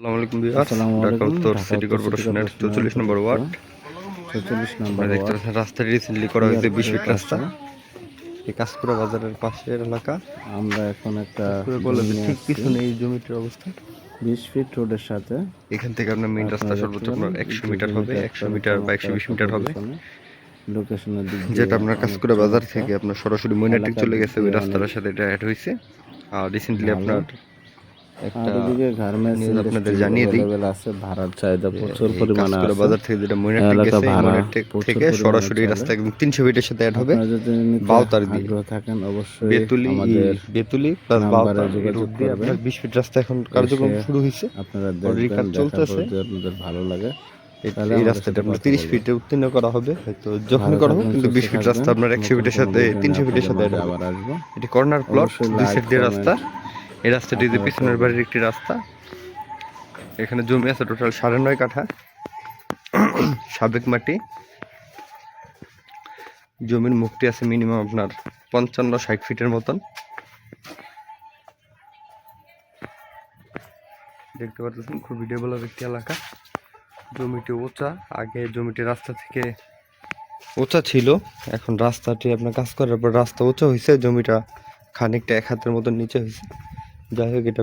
আসসালামু আলাইকুম ঢাকা উত্তর সিটি কর্পোরেশনের চৌচল্লিশ নম্বর ওয়ার্ড। চৌচল্লিশ নম্বর দেখতে ওয়ার্ড। পাচ্ছেন রাস্তা রিসেন্টলি করা হয়েছে বিশ ফিট রাস্তা। এই বাজারের পাশের এলাকা। আমরা এখন একটা ঠিক পিছনে এই জমিটার অবস্থা। বিশ ফিট রোডের সাথে। এখান থেকে আপনার মেইন রাস্তা সর্বোচ্চ আপনার একশো মিটার হবে একশো মিটার বা একশো বিশ মিটার হবে। লোকেশনের যেটা আপনার কাঁচপুরা বাজার থেকে আপনার সরাসরি এলাকার চলে গেছে ওই রাস্তাটার সাথে এটা অ্যাড হয়েছে। আর রিসেন্টলি আপনার একটা এদিকে আপনাদের জানিয়ে দিই। ভাড়ার চাহিদা প্রচুর পরিমাণে আছে। বাজার থেকে যেটা ময়নাটিক গেছে ভাড়া থেকে সরাসরি রাস্তা একদম তিনশো ফিটের সাথে অ্যাড হবে। আপনারা যদি নিতে বাউতার দিয়ে। থাকেন অবশ্যই বেতুলি প্লাস দিয়ে আপনার ফিট রাস্তা এখন কার্যক্রম শুরু হয়েছে। আপনারা কাজ চলতেছে। আপনাদের ভালো লাগে এই- রাস্তাটা আপনার তিরিশ ফিটে উত্তীর্ণ করা হবে। হয়তো যখন করা থাকবেন, কিন্তু বিশ ফিট রাস্তা আপনার একশো ফিটের সাথে তিনশো ফিটের সাথে হবে। আবার আসব। এটি কর্নার প্লট দুই সাইড দিয়ে রাস্তা। এই রাস্তাটি যে পিছনের বাড়ির একটি রাস্তা এখানে জমি আছে টোটাল সাড়ে নয় কাঠা সাবেক মাটি। জমির মুক্তি আছে মিনিমাম আপনার পঞ্চান্ন ষাট ফিটের মতন। দেখতে পাচ্ছেন খুবই ডেভেলপ একটি এলাকা। জমিটি ওচা আগে জমিটি রাস্তা থেকে ওচা ছিল। এখন রাস্তাটি আপনার কাজ করার পর রাস্তা উঁচা হয়েছে জমিটা খানিকটা এক হাতের মতন নিচে হয়েছে যাই হোক এটা